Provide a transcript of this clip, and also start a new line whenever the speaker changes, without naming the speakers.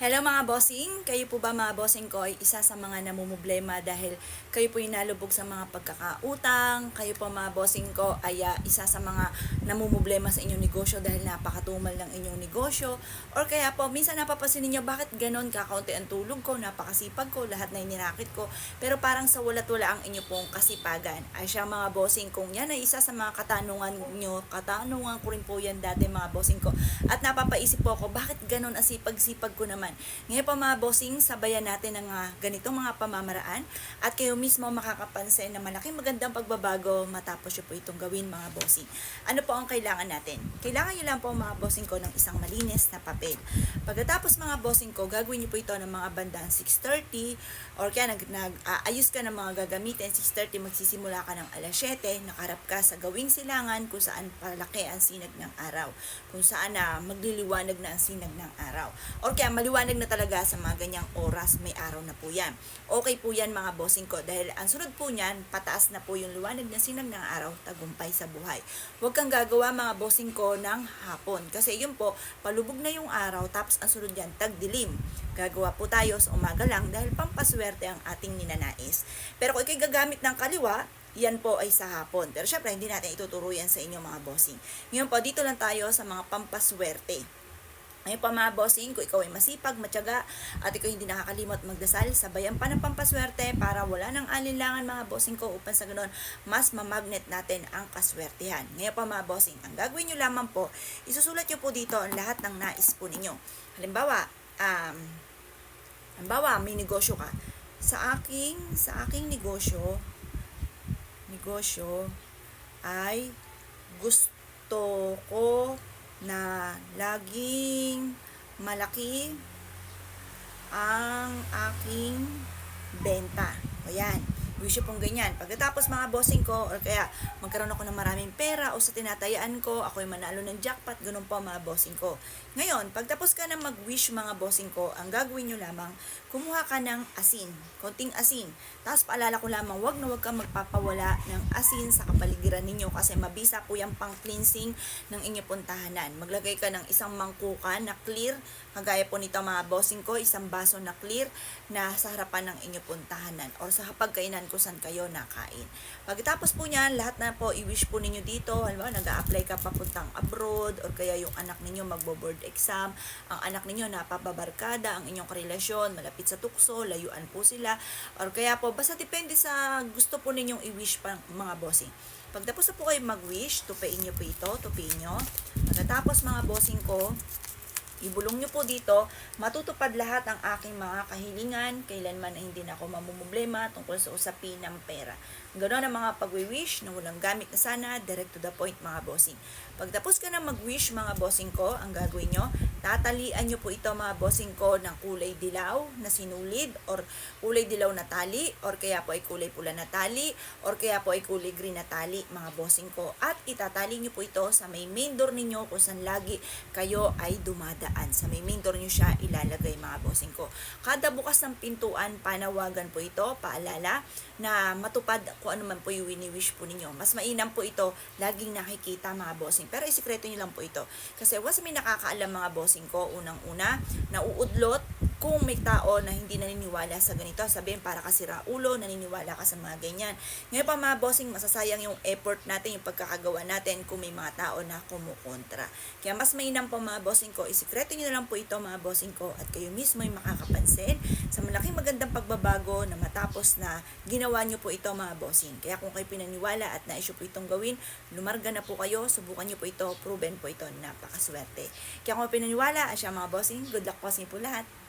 Hello mga bossing, kayo po ba mga bossing ko ay isa sa mga namumblema dahil kayo po nalubog sa mga pagkakautang, kayo po mga bossing ko ay ah, isa sa mga namumblema sa inyong negosyo dahil napakatumal ng inyong negosyo. Or kaya po minsan napapasin niyo bakit ganon? Kakaunti ang tulog ko, napakasipag ko, lahat na inirakit ko. Pero parang sa walat wala ang inyo pong kasipagan. Ay siya mga bossing kong yan ay isa sa mga katanungan nyo, katanungan ko rin po yan dati mga bossing ko. At napapaisip po ako bakit ganon? Ang sipag-sipag ko naman. Ngayon pa mga bossing, sabayan natin ang ah, ganitong mga pamamaraan at kayo mismo makakapansin na malaking magandang pagbabago matapos nyo po itong gawin mga bossing. Ano po ang kailangan natin? Kailangan nyo lang po mga bossing ko ng isang malinis na papel. Pagkatapos mga bossing ko, gagawin nyo po ito ng mga bandang 6.30 or kaya nag, nag aayos ka ng mga gagamitin, 6.30 magsisimula ka ng alas 7, nakarap ka sa gawing silangan kung saan palaki ang sinag ng araw, kung saan na magliliwanag na ang sinag ng araw. Or kaya maliwanag na talaga sa mga ganyang oras, may araw na po yan. Okay po yan mga bossing ko dahil ang sunod po niyan, pataas na po yung liwanag na sinag ng araw, tagumpay sa buhay. Huwag kang gagawa mga bossing ko ng hapon kasi yun po, palubog na yung araw tapos ang sunod yan, tagdilim. Gagawa po tayo sa umaga lang dahil pampaswerte ang ating ninanais. Pero kung ikay gagamit ng kaliwa, yan po ay sa hapon. Pero syempre, hindi natin ituturo yan sa inyo mga bossing. Ngayon po, dito lang tayo sa mga pampaswerte. Ngayon pa mga bossing, kung ikaw ay masipag, matyaga, at ikaw hindi nakakalimot magdasal, sabayan pa ng pampaswerte para wala nang alinlangan mga bossing ko upang sa ganun, mas mamagnet natin ang kaswertehan. Ngayon pa mga bossing, ang gagawin nyo lamang po, isusulat nyo po dito ang lahat ng nais po ninyo. Halimbawa, um, halimbawa, may negosyo ka. Sa aking, sa aking negosyo, negosyo, ay gusto ko na laging malaki ang aking benta. O yan. Wish ko pong ganyan. Pagkatapos mga bossing ko, or kaya magkaroon ako ng maraming pera o sa tinatayaan ko, ako'y manalo ng jackpot, ganun po mga bossing ko. Ngayon, pagtapos ka na mag-wish mga bossing ko, ang gagawin nyo lamang, kumuha ka ng asin, konting asin. Tapos paalala ko lamang, wag na wag kang magpapawala ng asin sa kapaligiran ninyo kasi mabisa po yung pang cleansing ng inyo pong. Maglagay ka ng isang mangkuka na clear, kagaya po nito mga bossing ko, isang baso na clear na sa harapan ng inyo pong tahanan or sa hapagkainan kung saan kayo nakain. Pagkatapos po niyan, lahat na po i-wish po ninyo dito, halimbawa nag-a-apply ka papuntang abroad or kaya yung anak ninyo magbo-board exam, ang anak ninyo napapabarkada, ang inyong karelasyon malapit sa tukso, layuan po sila, or kaya po, basta depende sa gusto po ninyong i-wish pa mga bossing. Pagtapos na po kayo mag-wish, tupain nyo po ito, tupain nyo. Pagkatapos mga bossing ko, Ibulong nyo po dito, matutupad lahat ang aking mga kahilingan, kailanman na hindi na ako mamumblema tungkol sa usapin ng pera. Ganon ang mga pag-wish na walang gamit na sana, direct to the point mga bossing. Pagtapos ka na mag-wish mga bossing ko, ang gagawin nyo, tatalian nyo po ito mga bossing ko ng kulay dilaw na sinulid or kulay dilaw na tali or kaya po ay kulay pula na tali or kaya po ay kulay green na tali mga bossing ko. At itatali nyo po ito sa may main door ninyo kung saan lagi kayo ay dumadaan. Sa may main door nyo siya ilalagay mga bossing ko. Kada bukas ng pintuan, panawagan po ito, paalala na matupad kung ano man po yung wini-wish po ninyo. Mas mainam po ito, laging nakikita mga bossing. Pero isikreto nyo lang po ito. Kasi once may nakakaalam mga bossing ko, unang-una, nauudlot, kung may tao na hindi naniniwala sa ganito, sabihin para kasi ulo, naniniwala ka sa mga ganyan. Ngayon pa mga bossing, masasayang yung effort natin, yung pagkakagawa natin kung may mga tao na kumukontra. Kaya mas mainam po mga bossing ko, isikreto nyo na lang po ito mga bossing ko at kayo mismo yung makakapansin sa malaking magandang pagbabago na matapos na ginawa nyo po ito mga bossing. Kaya kung kayo pinaniwala at na-issue po itong gawin, lumarga na po kayo, subukan nyo po ito, proven po ito, napakaswerte. Kaya kung pinaniwala, asya mga bossing, good luck po sa inyo po lahat.